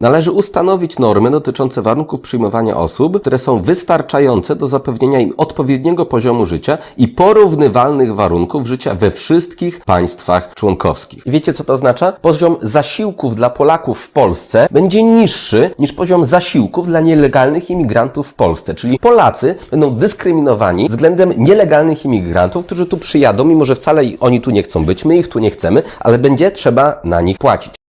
Należy ustanowić normy dotyczące warunków przyjmowania osób, które są wystarczające do zapewnienia im odpowiedniego poziomu życia i porównywalnych warunków życia we wszystkich państwach członkowskich. I wiecie co to oznacza? Poziom zasiłków dla Polaków w Polsce będzie niższy niż poziom zasiłków dla nielegalnych imigrantów w Polsce. Czyli Polacy będą dyskryminowani względem nielegalnych imigrantów, którzy tu przyjadą, mimo że wcale oni tu nie chcą być, my ich tu nie chcemy, ale będzie trzeba na nich płacić.